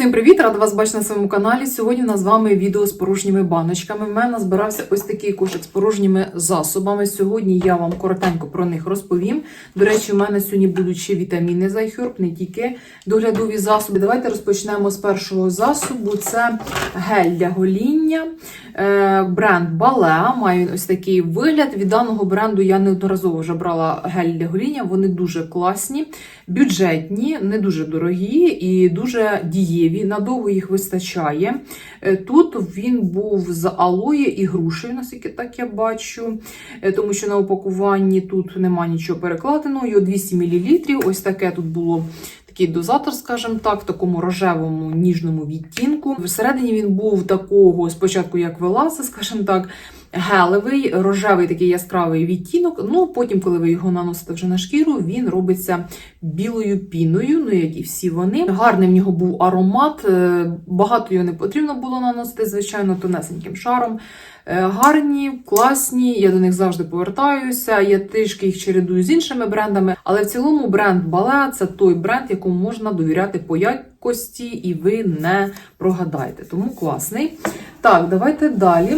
Всім привіт! Рада вас бачити на своєму каналі. Сьогодні у нас з вами відео з порожніми баночками. В мене збирався ось такий кошик з порожніми засобами. Сьогодні я вам коротенько про них розповім. До речі, у мене сьогодні будуть ще вітаміни з iHerb, не тільки доглядові засоби. Давайте розпочнемо з першого засобу. Це гель для гоління. Е, Бренд Балеа має ось такий вигляд. Від даного бренду я неодноразово вже брала гель для гоління. Вони дуже класні, бюджетні, не дуже дорогі і дуже дієві. Надовго їх вистачає. Е, Тут він був з алоє і грушею, наскільки так я бачу, Е, тому що на упакуванні тут нема нічого перекладеного. Його 200 мл. Ось таке тут було. Такий дозатор, скажімо так, в такому рожевому ніжному відтінку. Всередині він був такого, спочатку, як веласа, скажімо так, гелевий, рожевий такий яскравий відтінок. Ну, потім, коли ви його наносите вже на шкіру, він робиться білою піною, ну як і всі вони. Гарний в нього був аромат, е, багато його не потрібно було наносити, звичайно, тонесеньким шаром. Е, Гарні, класні, я до них завжди повертаюся. Я трішки їх чередую з іншими брендами, але в цілому бренд Balea – це той бренд, якому можна довіряти по якості, і ви не прогадаєте. Тому класний. Так, давайте далі.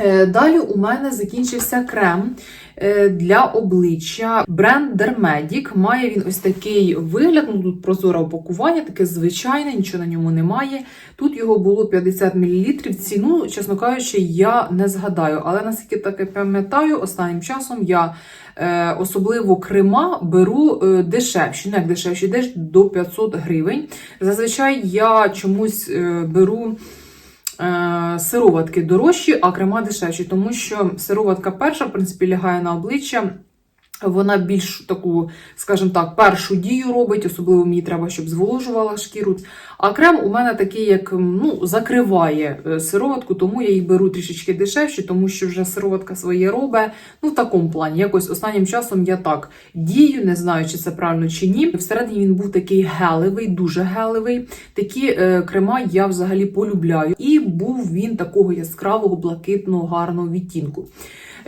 Е, Далі у мене закінчився крем е, для обличчя. Бренд Dermedic. Має він ось такий вигляд. Ну тут прозоре упакування, таке звичайне, нічого на ньому немає. Тут його було 50 мл. Ціну, чесно кажучи, я не згадаю. Але наскільки так я пам'ятаю, останнім часом я е, особливо крема беру дешевші. Ну як дешевші, десь до 500 гривень. Зазвичай я чомусь беру. Е, Сироватки дорожчі, а крема дешевші, тому що сироватка перша, в принципі, лягає на обличчя. Вона більш таку, скажімо так, першу дію робить, особливо мені треба, щоб зволожувала шкіру. А крем у мене такий, як ну, закриває е, сироватку, тому я їх беру трішечки дешевші, тому що вже сироватка своє робить. Ну, в такому плані. Якось останнім часом я так дію, не знаю, чи це правильно чи ні. Всередині він був такий гелевий, дуже гелевий. Такі е, крема я взагалі полюбляю. І був він такого яскравого, блакитного, гарного відтінку.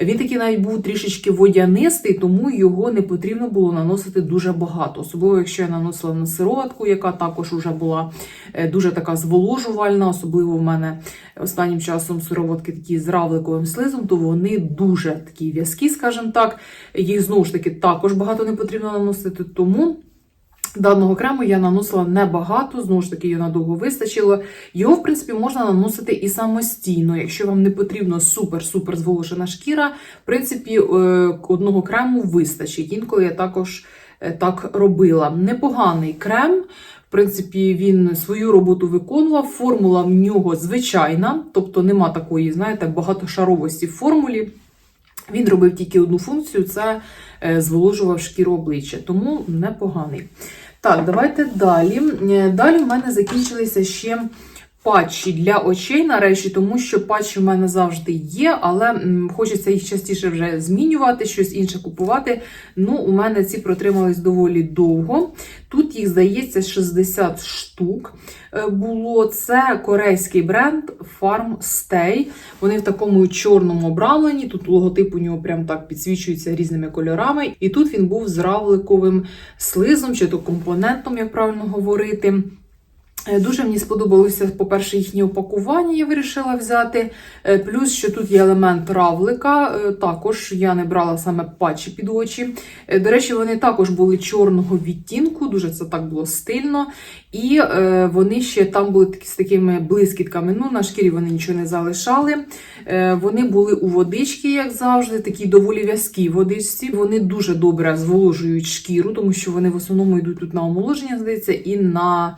Він такий навіть був трішечки водянистий, тому його не потрібно було наносити дуже багато. Особливо, якщо я наносила на сироватку, яка також вже була е, дуже така зволожувальна. Особливо в мене останнім часом сироватки такі з равликовим слизом, то вони дуже такі в'язкі, скажімо так. Їх знову ж таки також багато не потрібно наносити. Тому. Даного крему я наносила небагато, знову ж таки, його надовго вистачило. Його, в принципі, можна наносити і самостійно, якщо вам не потрібно супер-супер зволожена шкіра. В принципі, е, одного крему вистачить. Інколи я також е, так робила. Непоганий крем. В принципі, він свою роботу виконував. Формула в нього звичайна, тобто нема такої, знаєте, багатошаровості в формулі. Він робив тільки одну функцію це е, зволожував шкіру обличчя, тому непоганий. Так, давайте далі. Е, Далі в мене закінчилися ще патчі для очей нарешті, тому що патчі в мене завжди є, але хочеться їх частіше вже змінювати, щось інше купувати. Ну, у мене ці протримались доволі довго. Тут їх, здається, 60 штук е, було. Це корейський бренд Farm Stay. Вони в такому чорному обрамленні. Тут логотип у нього прям так підсвічується різними кольорами. І тут він був з равликовим слизом, чи то компонентом, як правильно говорити. Е, Дуже мені сподобалося, по-перше, їхнє упакування я вирішила взяти. Е, Плюс, що тут є елемент равлика. е, Також я не брала саме патчі під очі. До речі, вони також були чорного відтінку, дуже це так було стильно. І вони ще там були з такими блискітками. Ну, на шкірі вони нічого не залишали. Вони були у водички, як завжди, такі доволі в'язкі водичці. Вони дуже добре зволожують шкіру, тому що вони в основному йдуть тут на омоложення, здається, і на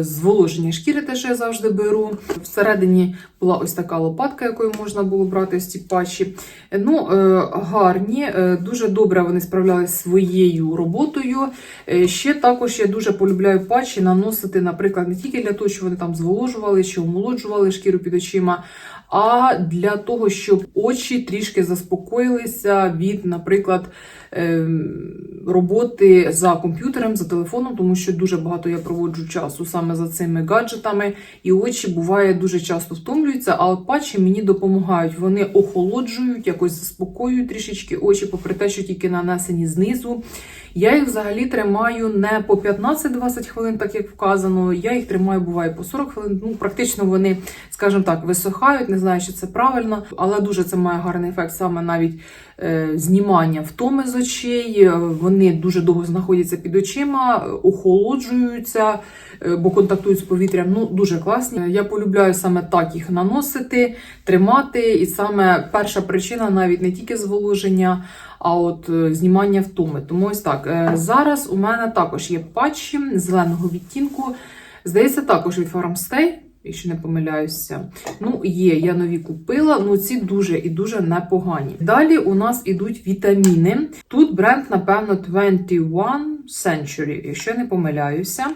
зволоження шкіри, те, що я завжди беру. Всередині була ось така лопатка, якою можна було брати ось ці патчі. Ну, е, гарні, е, дуже добре вони справлялися своєю роботою. Е, Ще також я дуже полюбляю патчі наносити, наприклад, не тільки для того, щоб вони там зволожували чи омолоджували шкіру під очима, а для того, щоб очі трішки заспокоїлися від, наприклад, роботи за комп'ютером, за телефоном, тому що дуже багато я проводжу часу саме за цими гаджетами, і очі буває дуже часто втомлюються. А от патчі мені допомагають. Вони охолоджують, якось заспокоюють трішечки очі, попри те, що тільки нанесені знизу. Я їх взагалі тримаю не по 15-20 хвилин, так як вказано. Я їх тримаю, буває по 40 хвилин. Ну, практично вони, скажімо так, висохають. Не знаю, чи це правильно, але дуже це має гарний ефект саме навіть е, знімання втоми з очей. Е, Вони дуже довго знаходяться під очима, охолоджуються, е, бо контактують з повітрям. Ну, дуже класні. Е, Я полюбляю саме так їх наносити, тримати. І саме перша причина навіть не тільки зволоження, а от знімання втоми. Тому ось так. Зараз у мене також є патчі зеленого відтінку. Здається, також від Farmstay, якщо не помиляюся. Ну, є, я нові купила. Ну, ці дуже і дуже непогані. Далі у нас ідуть вітаміни. Тут бренд, напевно, 21 Century, якщо не помиляюся.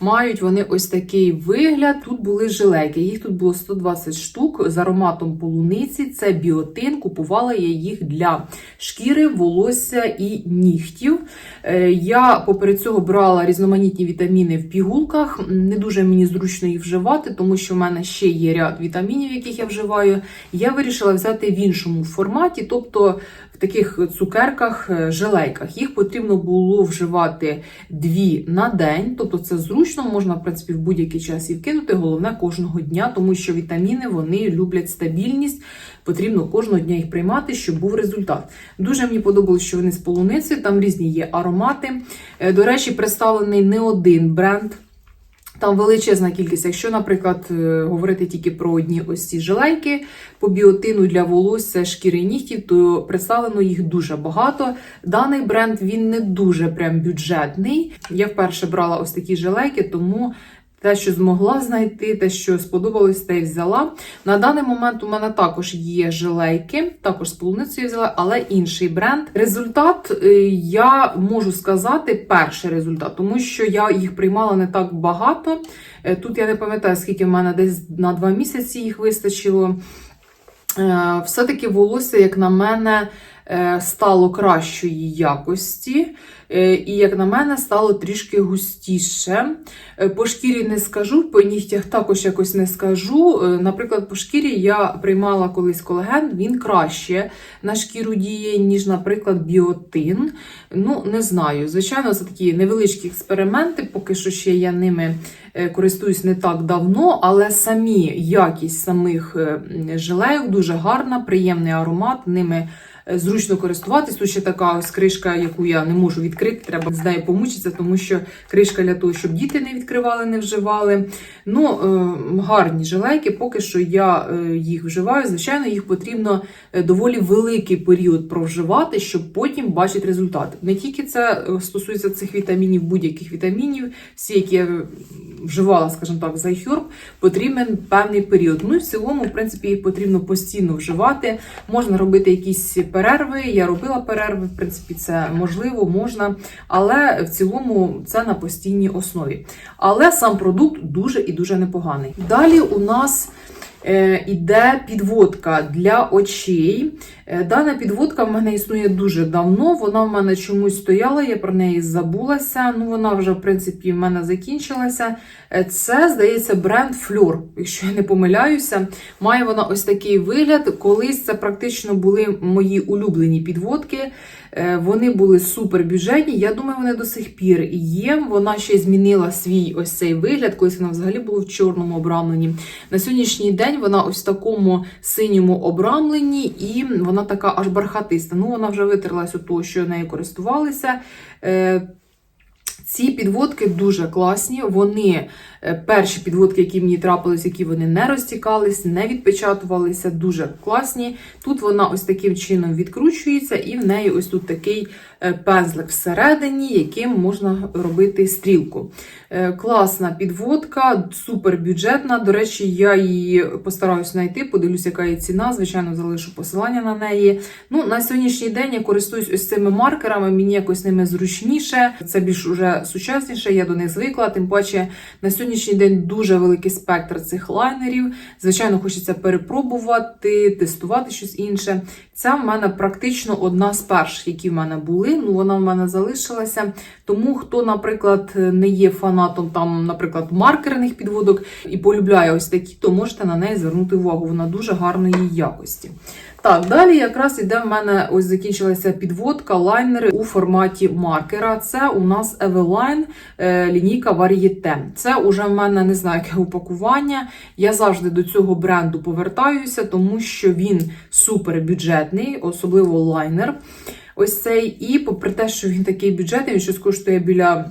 Мають вони ось такий вигляд. Тут були жилейки. Їх тут було 120 штук з ароматом полуниці. Це біотин. Купувала я їх для шкіри, волосся і нігтів. Е, Я поперед цього брала різноманітні вітаміни в пігулках. Не дуже мені зручно їх вживати, тому що в мене ще є ряд вітамінів, яких я вживаю. Я вирішила взяти в іншому форматі, тобто таких цукерках, е, желейках. Їх потрібно було вживати дві на день, тобто це зручно, можна в принципі в будь-який час і вкинути. Головне кожного дня, тому що вітаміни вони люблять стабільність. Потрібно кожного дня їх приймати, щоб був результат. Дуже мені подобалось, що вони з полуницею, там різні є аромати. Е, До речі, представлений не один бренд. Там величезна кількість. Якщо, наприклад, е, говорити тільки про одні ось ці жилейки по біотину для волосся, шкіри нігтів, то представлено їх дуже багато. Даний бренд він не дуже прям бюджетний. Я вперше брала ось такі жилейки, тому те, що змогла знайти, те, що сподобалось, те й взяла. На даний момент у мене також є жилейки, також з полуницею взяла, але інший бренд. Результат е, я можу сказати перший результат, тому що я їх приймала не так багато. Е, Тут я не пам'ятаю, скільки в мене десь на два місяці їх вистачило. Е, Все-таки волосся, як на мене, стало кращої якості, е, і, як на мене, стало трішки густіше. Е, По шкірі не скажу, по нігтях також якось не скажу. Е, Наприклад, по шкірі я приймала колись колаген, він краще на шкіру діє, ніж, наприклад, біотин. Ну, не знаю. Звичайно, це такі невеличкі експерименти, поки що ще я ними е, користуюсь не так давно, але самі якість самих е, жилейок дуже гарна, приємний аромат, ними е, зручно користуватись. Тут ще така ось кришка, яку я не можу відкрити, треба з нею помучитися, тому що кришка для того, щоб діти не відкривали, не вживали. Ну, е, гарні жилейки, поки що я е, їх вживаю. Звичайно, їх потрібно е, доволі великий період провживати, щоб потім бачити результати. Не тільки це е, стосується цих вітамінів, будь-яких вітамінів, всі, які я вживала, скажімо так, за Herb, потрібен певний період. Ну і в цілому, в принципі, їх потрібно постійно вживати. Можна робити якісь перерви. Я робила перерви, в принципі, це можливо, можна, але в цілому це на постійній основі. Але сам продукт дуже і дуже непоганий. Далі у нас іде підводка для очей. Е, Дана підводка в мене існує дуже давно. Вона в мене чомусь стояла, я про неї забулася. Ну, вона вже, в принципі, в мене закінчилася. Е, Це, здається, бренд Fleur, якщо я не помиляюся. Має вона ось такий вигляд. Колись це практично були мої улюблені підводки. Е, Вони були супер бюджетні. Я думаю, вони до сих пір є. Вона ще змінила свій ось цей вигляд. Колись вона взагалі була в чорному обрамленні. На сьогоднішній день вона ось в такому синьому обрамленні, і вона така аж бархатиста. Ну, вона вже витерлась у того, що нею користувалися. Е, Ці підводки дуже класні. Вони е, перші підводки, які мені трапились, які вони не розтікались, не відпечатувалися, дуже класні. Тут вона ось таким чином відкручується, і в неї ось тут такий пензлик всередині, яким можна робити стрілку. Е, Класна підводка, супер бюджетна. До речі, я її постараюсь знайти, подивлюсь, яка її ціна. Звичайно, залишу посилання на неї. Ну, на сьогоднішній день я користуюсь ось цими маркерами, мені якось ними зручніше. Це більш уже сучасніше, я до них звикла. Тим паче на сьогоднішній день дуже великий спектр цих лайнерів. Звичайно, хочеться перепробувати, тестувати щось інше. Ця в мене практично одна з перших, які в мене були. Ну, вона в мене залишилася. Тому хто, наприклад, не є фанатом там, наприклад, маркерних підводок і полюбляє ось такі, то можете на неї звернути увагу. Вона дуже гарної якості. Так, далі якраз іде в мене ось закінчилася підводка лайнери у форматі маркера. Це у нас Eveline е, лінійка Varieté. Це уже в мене не знаю, яке упакування. Я завжди до цього бренду повертаюся, тому що він супер бюджетний, особливо лайнер. Ось цей. І попри те, що він такий бюджетний, він щось коштує біля.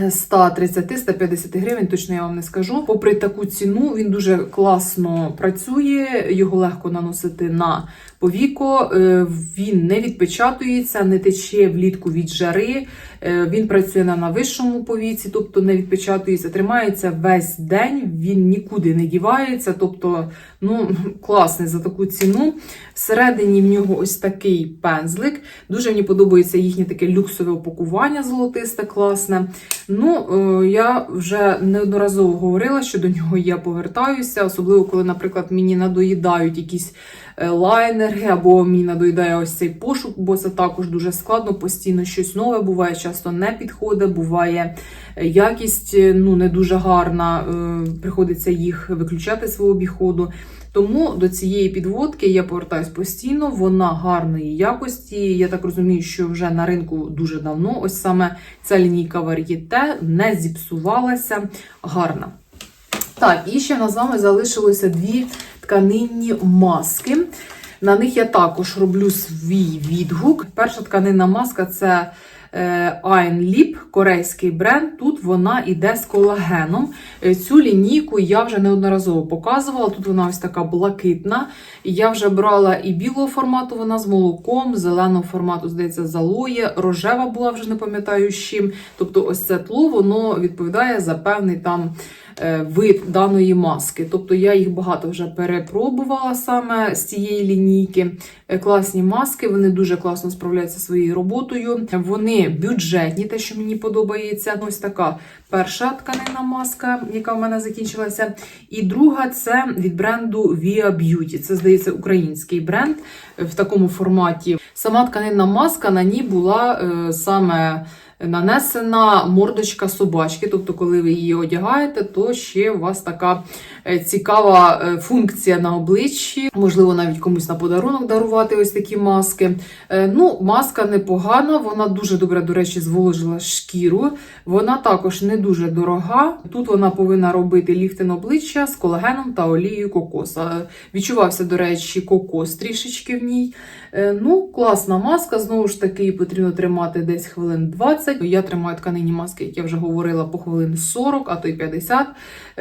130-150 гривень, точно я вам не скажу. Попри таку ціну, він дуже класно працює, його легко наносити на повіко, е, він не відпечатується, не тече влітку від жари. Е, Він працює на, на вищому повіці, тобто не відпечатується, тримається весь день, він нікуди не дівається. Тобто, ну класний за таку ціну. Всередині в нього ось такий пензлик. Дуже мені подобається їхнє таке люксове упакування золотисте, класне. Ну, е, я вже неодноразово говорила, що до нього я повертаюся, особливо коли, наприклад, мені надоїдають якісь лайнери, або мені надоїдає ось цей пошук, бо це також дуже складно. Постійно щось нове буває, часто не підходить, буває е, якість е, ну, не дуже гарна, е, приходиться їх виключати з свого обіходу. Тому до цієї підводки я повертаюсь постійно, вона гарної якості. Я так розумію, що вже на ринку дуже давно. Ось саме ця лінійка Varieté не зіпсувалася, гарна. Так, і ще в нас з вами залишилося дві тканинні маски. На них я також роблю свій відгук. Перша тканинна маска це е, Ain Lip, корейський бренд. Тут вона йде з колагеном. Е, Цю лінійку я вже неодноразово показувала. Тут вона ось така блакитна. Я вже брала і білого формату, вона з молоком, зеленого формату, здається, з алоє, рожева була вже не пам'ятаю з чим. Тобто, ось це тло, воно відповідає за певний там е, вид даної маски. Тобто я їх багато вже перепробувала саме з цієї лінійки. Е, Класні маски, вони дуже класно справляються своєю роботою. Вони бюджетні, те, що мені подобається. Ось така перша тканинна маска, яка в мене закінчилася. І друга це від бренду Via Beauty. Це, здається, український бренд е, в такому форматі. Сама тканинна маска на ній була е, саме нанесена мордочка собачки. Тобто, коли ви її одягаєте, то ще у вас така е, цікава е, функція на обличчі. Можливо, навіть комусь на подарунок дарувати ось такі маски. Е, Ну, маска непогана, вона дуже добре, до речі, зволожила шкіру. Вона також не дуже дорога. Тут вона повинна робити ліфтин обличчя з колагеном та олією кокоса. Відчувався, до речі, кокос трішечки в ній. Ну, класна маска. Знову ж таки, потрібно тримати десь хвилин 20. Я тримаю тканині маски, як я вже говорила, по хвилин 40, а то й 50, е,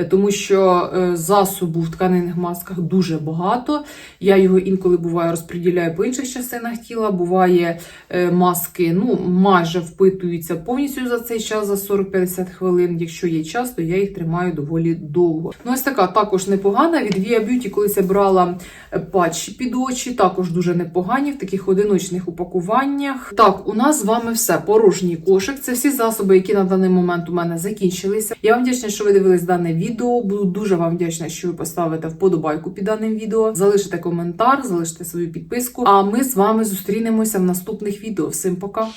тому що е, засобу в тканинних масках дуже багато. Я його інколи буває розподіляю по інших частинах тіла. Буває е, маски ну, майже впитуються повністю за цей час, за 40-50 хвилин. Якщо є час, то я їх тримаю доволі довго. Ну, ось така також непогана. Від Via Beauty колись я брала е, патчі під очі, також дуже непогані в таких одиночних упакуваннях. Так, у нас з вами все. Порожній кошик. Це всі засоби, які на даний момент у мене закінчилися. Я вам вдячна, що ви дивились дане відео. Буду дуже вам вдячна, що ви поставите вподобайку під даним відео. Залишите коментар, залишите свою підписку. А ми з вами зустрінемося в наступних відео. Всім пока!